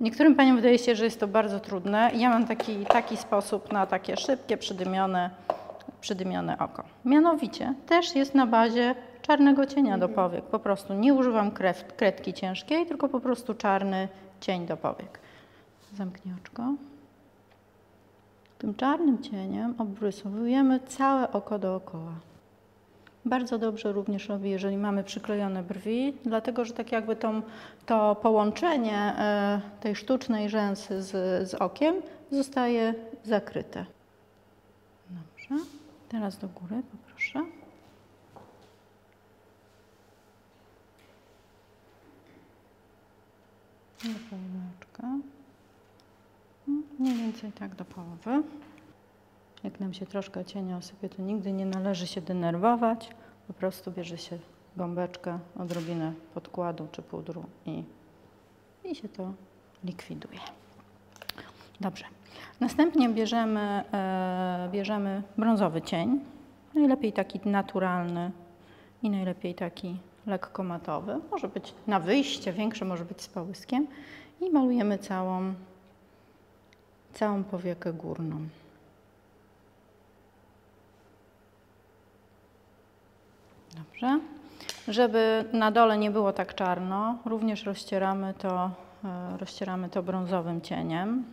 Niektórym Paniom wydaje się, że jest to bardzo trudne. Ja mam taki, taki sposób na takie szybkie, przydymione, przydymione oko. Mianowicie też jest na bazie czarnego cienia do powiek. Po prostu nie używam krew, kredki ciężkiej, tylko po prostu czarny cień do powiek. Zamknij oczko. Tym czarnym cieniem obrysowujemy całe oko dookoła. Bardzo dobrze również robi, jeżeli mamy przyklejone brwi, dlatego że tak jakby tą, to połączenie e, tej sztucznej rzęsy z, z okiem zostaje zakryte. Dobrze. Teraz do góry poproszę. Do połowy oczka. Mm, Mniej więcej tak do połowy. Jak nam się troszkę cienia osypie, to nigdy nie należy się denerwować. Po prostu bierze się gąbeczkę, odrobinę podkładu czy pudru i, i się to likwiduje. Dobrze. Następnie bierzemy, e, bierzemy brązowy cień. Najlepiej taki naturalny i najlepiej taki lekko matowy. Może być na wyjście, większy może być z połyskiem. I malujemy całą, całą powiekę górną. Dobrze. Żeby na dole nie było tak czarno, również rozcieramy to, e, rozcieramy to brązowym cieniem.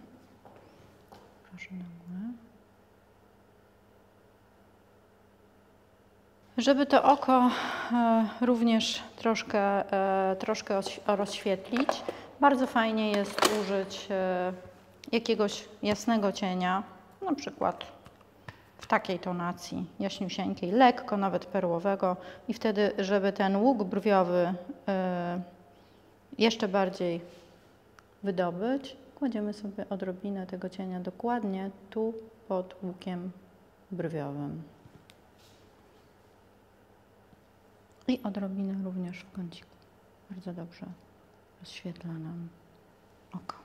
Proszę na górę. Żeby to oko e, również troszkę, e, troszkę rozświetlić, bardzo fajnie jest użyć jakiegoś jasnego cienia, na przykład w takiej tonacji jaśniusieńkiej, lekko nawet perłowego i wtedy, żeby ten łuk brwiowy e, jeszcze bardziej wydobyć, kładziemy sobie odrobinę tego cienia dokładnie tu pod łukiem brwiowym. I odrobinę również w kąciku. Bardzo dobrze rozświetla nam oko.